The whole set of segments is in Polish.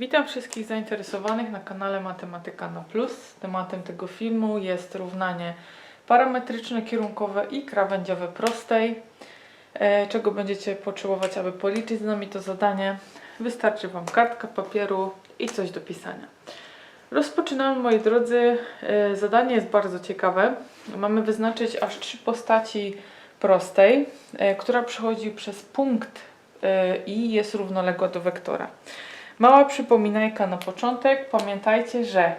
Witam wszystkich zainteresowanych na kanale Matematyka na Plus. Tematem tego filmu jest równanie parametryczne, kierunkowe i krawędziowe prostej. E, Czego będziecie potrzebować, aby policzyć z nami to zadanie? Wystarczy Wam kartka papieru i coś do pisania. Rozpoczynamy, moi drodzy. E, Zadanie jest bardzo ciekawe. Mamy wyznaczyć aż trzy postaci prostej, e, która przechodzi przez punkt i jest równoległa do wektora. Mała przypominajka na początek. Pamiętajcie, że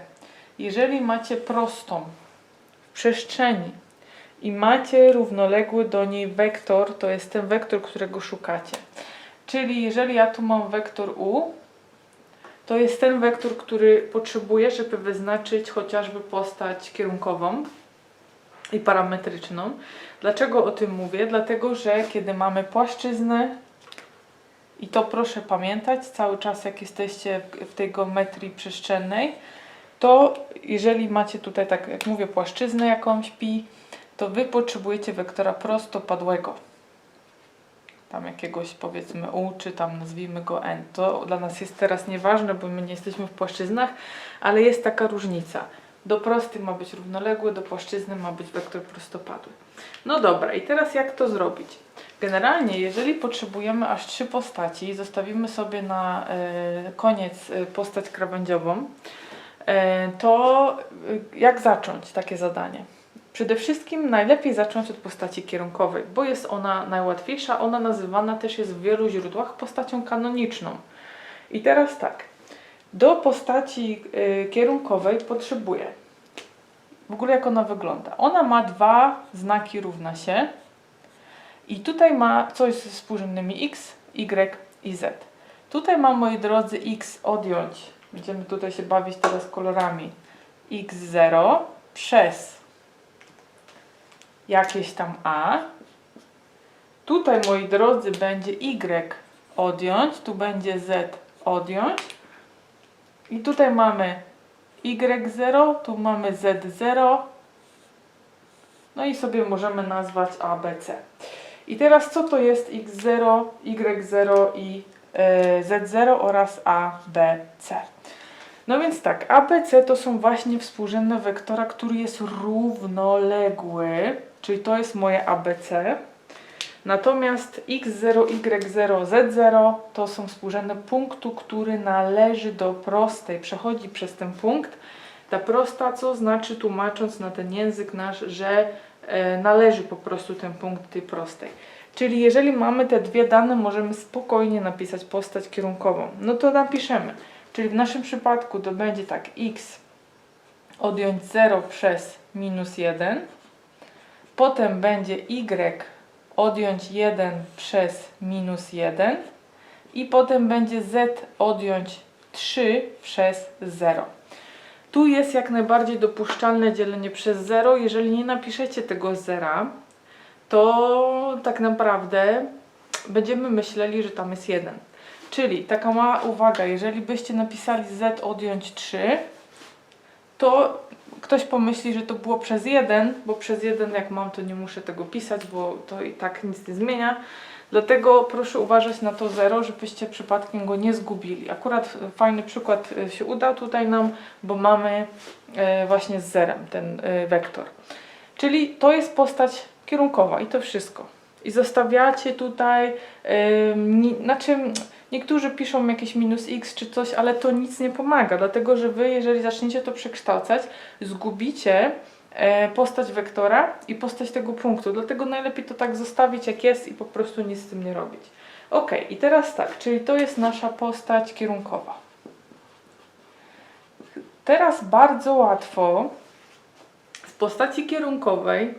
jeżeli macie prostą w przestrzeni i macie równoległy do niej wektor, to jest ten wektor, którego szukacie. Czyli jeżeli ja tu mam wektor u, to jest ten wektor, który potrzebuję, żeby wyznaczyć chociażby postać kierunkową i parametryczną. Dlaczego o tym mówię? Dlatego, że kiedy mamy płaszczyznę, i to proszę pamiętać cały czas, jak jesteście w- tej geometrii przestrzennej, to jeżeli macie tutaj, tak jak mówię, płaszczyznę jakąś pi, to wy potrzebujecie wektora prostopadłego. Tam jakiegoś powiedzmy u, czy tam nazwijmy go n. To dla nas jest teraz nieważne, bo my nie jesteśmy w płaszczyznach, ale jest taka różnica. Do prosty ma być równoległy, do płaszczyzny ma być wektor prostopadły. No dobra, i teraz jak to zrobić? Generalnie, jeżeli potrzebujemy aż trzy postaci, zostawimy sobie na e, koniec e, postać krawędziową, e, to jak zacząć takie zadanie? Przede wszystkim najlepiej zacząć od postaci kierunkowej, bo jest ona najłatwiejsza. Ona nazywana też jest w wielu źródłach postacią kanoniczną. I teraz tak, do postaci kierunkowej potrzebuję. W ogóle jak ona wygląda? Ona ma dwa znaki równa się. I tutaj ma coś ze współrzędnymi x, y i z. Tutaj mam, moi drodzy, x odjąć. Będziemy tutaj się bawić teraz kolorami. x0 przez jakieś tam a. Tutaj, moi drodzy, będzie y odjąć. Tu będzie z odjąć. I tutaj mamy y0, tu mamy z0. No i sobie możemy nazwać ABC. I teraz co to jest x0, y0 i e, z0 oraz ABC? No więc tak, ABC to są właśnie współrzędne wektora, który jest równoległy, czyli to jest moje ABC. Natomiast x0, y0, z0 to są współrzędne punktu, który należy do prostej, przechodzi przez ten punkt. Ta prosta, co znaczy tłumacząc na ten język nasz, że należy po prostu ten punkt tej prostej. Czyli jeżeli mamy te dwie dane, możemy spokojnie napisać postać kierunkową. No to napiszemy. Czyli w naszym przypadku to będzie tak x odjąć 0 przez minus 1. Potem będzie y odjąć 1 przez minus 1. I potem będzie z odjąć 3 przez 0. Tu jest jak najbardziej dopuszczalne dzielenie przez 0. Jeżeli nie napiszecie tego zera, to tak naprawdę będziemy myśleli, że tam jest 1. Czyli taka mała uwaga, jeżeli byście napisali z odjąć 3, to ktoś pomyśli, że to było przez 1, bo przez 1 jak mam, to nie muszę tego pisać, bo to i tak nic nie zmienia. Dlatego proszę uważać na to 0, żebyście przypadkiem go nie zgubili. Akurat fajny przykład e, się udał tutaj nam, bo mamy e, właśnie z zerem ten e, wektor. Czyli to jest postać kierunkowa i to wszystko. I zostawiacie tutaj, ni, znaczy niektórzy piszą jakieś minus x czy coś, ale to nic nie pomaga, dlatego że wy, jeżeli zaczniecie to przekształcać, zgubicie e, postać wektora i postać tego punktu. Dlatego najlepiej to tak zostawić jak jest i po prostu nic z tym nie robić. Ok, i teraz tak, czyli to jest nasza postać kierunkowa. Teraz bardzo łatwo z postaci kierunkowej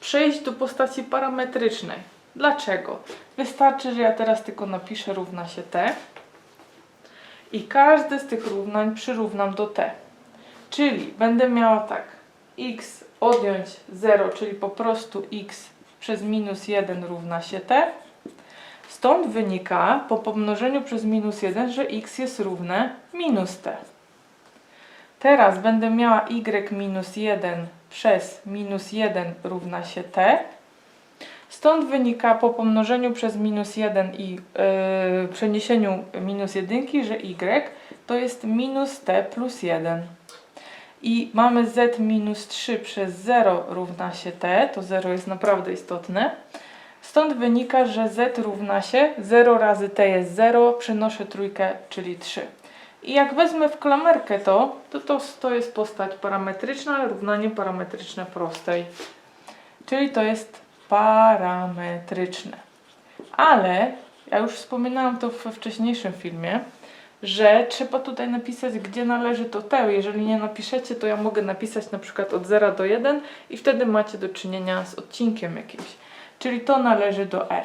przejść do postaci parametrycznej. Dlaczego? Wystarczy, że ja teraz tylko napiszę równa się t i każde z tych równań przyrównam do t. Czyli będę miała tak, x odjąć 0, czyli po prostu x przez minus 1 równa się t. Stąd wynika po pomnożeniu przez minus 1, że x jest równe minus t. Teraz będę miała y minus 1 przez minus 1 równa się t. Stąd wynika po pomnożeniu przez minus 1 i yy, przeniesieniu minus jedynki, że y to jest minus t plus 1. I mamy z minus 3 przez 0 równa się t, to 0 jest naprawdę istotne. Stąd wynika, że z równa się 0 razy t jest 0, przenoszę trójkę, czyli 3. I jak wezmę w klamerkę to, to to, to jest postać parametryczna, równanie parametryczne prostej. Czyli to jest parametryczne. Ale, ja już wspominałam to we wcześniejszym filmie, że trzeba tutaj napisać, gdzie należy to t. Jeżeli nie napiszecie, to ja mogę napisać na przykład od 0 do 1 i wtedy macie do czynienia z odcinkiem jakimś. Czyli to należy do r.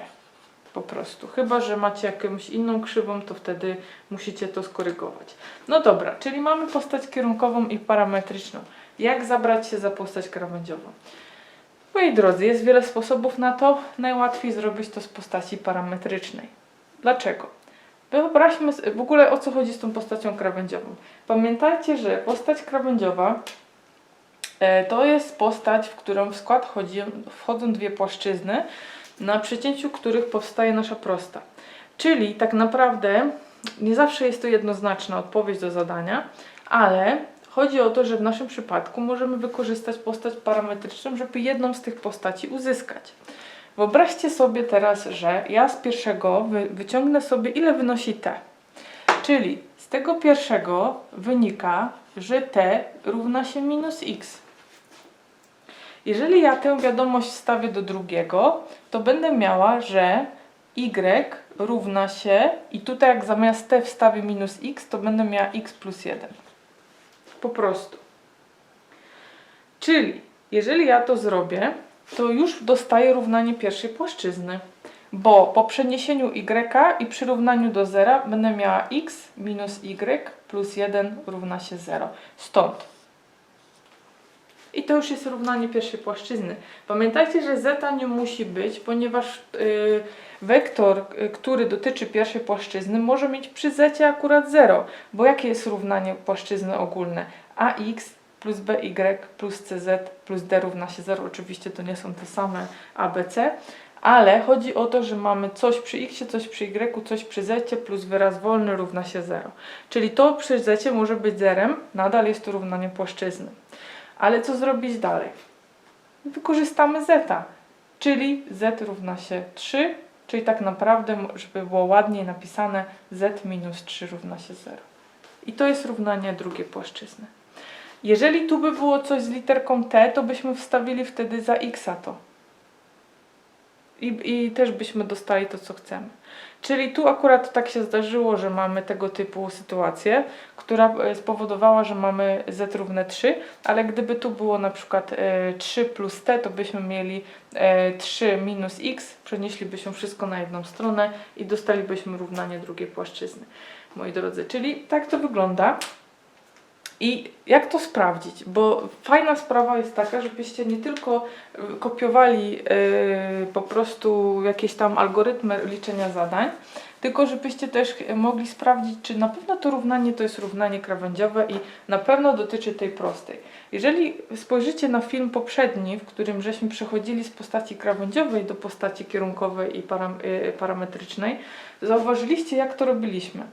Po prostu. Chyba, że macie jakąś inną krzywą, to wtedy musicie to skorygować. No dobra, czyli mamy postać kierunkową i parametryczną. Jak zabrać się za postać krawędziową? Moi drodzy, jest wiele sposobów na to. Najłatwiej zrobić to z postaci parametrycznej. Dlaczego? Wyobraźmy, w ogóle o co chodzi z tą postacią krawędziową. Pamiętajcie, że postać krawędziowa e, to jest postać, w którą w skład chodzi, wchodzą dwie płaszczyzny, na przecięciu których powstaje nasza prosta. Czyli tak naprawdę nie zawsze jest to jednoznaczna odpowiedź do zadania, ale chodzi o to, że w naszym przypadku możemy wykorzystać postać parametryczną, żeby jedną z tych postaci uzyskać. Wyobraźcie sobie teraz, że ja z pierwszego wy, wyciągnę sobie ile wynosi t. Czyli z tego pierwszego wynika, że t równa się minus x. Jeżeli ja tę wiadomość wstawię do drugiego, to będę miała, że y równa się i tutaj jak zamiast t wstawię minus x, to będę miała x plus 1. Po prostu. Czyli jeżeli ja to zrobię, to już dostaję równanie pierwszej płaszczyzny. Bo po przeniesieniu y i przyrównaniu do zera będę miała x minus y plus 1 równa się 0. Stąd. I to już jest równanie pierwszej płaszczyzny. Pamiętajcie, że zeta nie musi być, ponieważ yy, wektor, y, który dotyczy pierwszej płaszczyzny, może mieć przy zecie akurat 0. Bo jakie jest równanie płaszczyzny ogólne? ax plus by plus cz plus d równa się 0. Oczywiście to nie są te same abc, ale chodzi o to, że mamy coś przy x, coś przy y, coś przy z plus wyraz wolny równa się 0. Czyli to przy z może być zerem, nadal jest to równanie płaszczyzny. Ale co zrobić dalej? Wykorzystamy zeta, czyli z równa się 3, czyli tak naprawdę, żeby było ładniej napisane, z minus 3 równa się 0. I to jest równanie drugiej płaszczyzny. Jeżeli tu by było coś z literką t, to byśmy wstawili wtedy za x to. I, I też byśmy dostali to, co chcemy. Czyli tu akurat tak się zdarzyło, że mamy tego typu sytuację, która e, spowodowała, że mamy z równe 3, ale gdyby tu było na przykład e, 3 plus t, to byśmy mieli e, 3 minus x, przenieślibyśmy wszystko na jedną stronę i dostalibyśmy równanie drugiej płaszczyzny, moi drodzy. Czyli tak to wygląda. I jak to sprawdzić? Bo fajna sprawa jest taka, żebyście nie tylko y, kopiowali yy, po prostu jakieś tam algorytmy liczenia zadań, tylko żebyście też mogli sprawdzić, czy na pewno to równanie to jest równanie krawędziowe i na pewno dotyczy tej prostej. Jeżeli spojrzycie na film poprzedni, w którym żeśmy przechodzili z postaci krawędziowej do postaci kierunkowej i param yy, parametrycznej, zauważyliście jak to robiliśmy.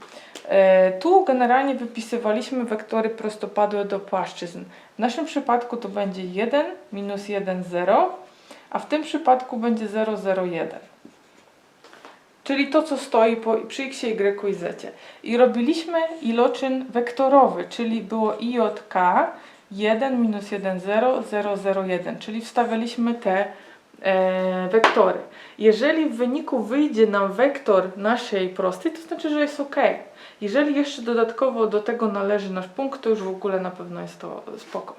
E, Tu generalnie wypisywaliśmy wektory prostopadłe do płaszczyzn. W naszym przypadku to będzie 1, minus 1, 0, a w tym przypadku będzie 0, 0, 1. Czyli to, co stoi po, przy x, y i z. I robiliśmy iloczyn wektorowy, czyli było IJK 1, minus 1, 0, 0, 0, 1, czyli wstawialiśmy te e, wektory. Jeżeli w wyniku wyjdzie nam wektor naszej prostej, to znaczy, że jest ok. Jeżeli jeszcze dodatkowo do tego należy nasz punkt, to już w ogóle na pewno jest to spoko.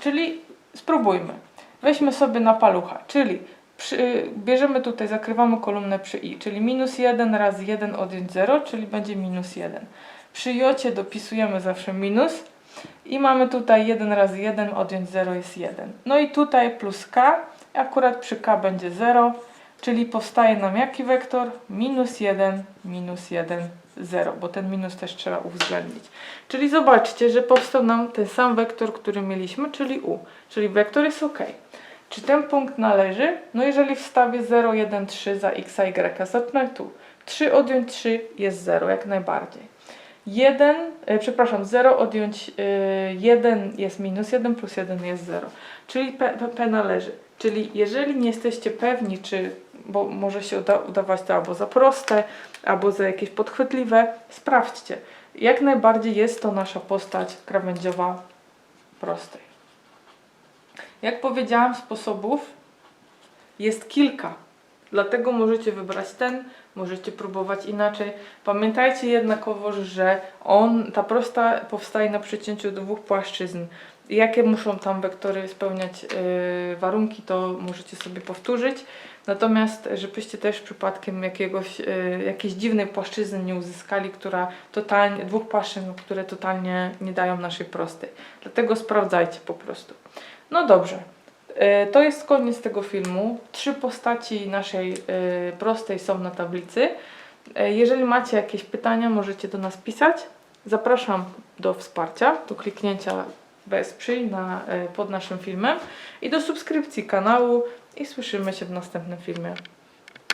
Czyli spróbujmy. Weźmy sobie na palucha, czyli przy, bierzemy tutaj, zakrywamy kolumnę przy i, czyli minus 1 razy 1 odjąć 0, czyli będzie minus 1. Przy jocie dopisujemy zawsze minus i mamy tutaj 1 razy 1 odjąć 0 jest 1. No i tutaj plus k, akurat przy k będzie 0, czyli powstaje nam jaki wektor? Minus 1, minus 1, 0, bo ten minus też trzeba uwzględnić. Czyli zobaczcie, że powstał nam ten sam wektor, który mieliśmy, czyli u, czyli wektor jest ok. Czy ten punkt należy? No jeżeli wstawię 0, 1, 3 za x, y, zacznę tu. 3 odjąć 3 jest 0, jak najbardziej. 1, e, przepraszam, 0 odjąć e, 1 jest minus 1 plus 1 jest 0. Czyli P, P, P należy. Czyli jeżeli nie jesteście pewni, czy, bo może się uda, udawać to albo za proste, albo za jakieś podchwytliwe, sprawdźcie. Jak najbardziej jest to nasza postać krawędziowa prostej. Jak powiedziałam, sposobów jest kilka. Dlatego możecie wybrać ten, możecie próbować inaczej. Pamiętajcie jednakowoż, że on, ta prosta powstaje na przecięciu dwóch płaszczyzn. Jakie muszą tam wektory spełniać yy, warunki, to możecie sobie powtórzyć. Natomiast, żebyście też przypadkiem jakiegoś, yy, jakiejś dziwnej płaszczyzny nie uzyskali, która totalnie, dwóch płaszczyzn, które totalnie nie dają naszej prostej. Dlatego sprawdzajcie po prostu. No dobrze, E, To jest koniec tego filmu. Trzy postaci naszej e, prostej są na tablicy. E, Jeżeli macie jakieś pytania, możecie do nas pisać. Zapraszam do wsparcia, do kliknięcia wesprzyj na, pod naszym filmem i do subskrypcji kanału i słyszymy się w następnym filmie.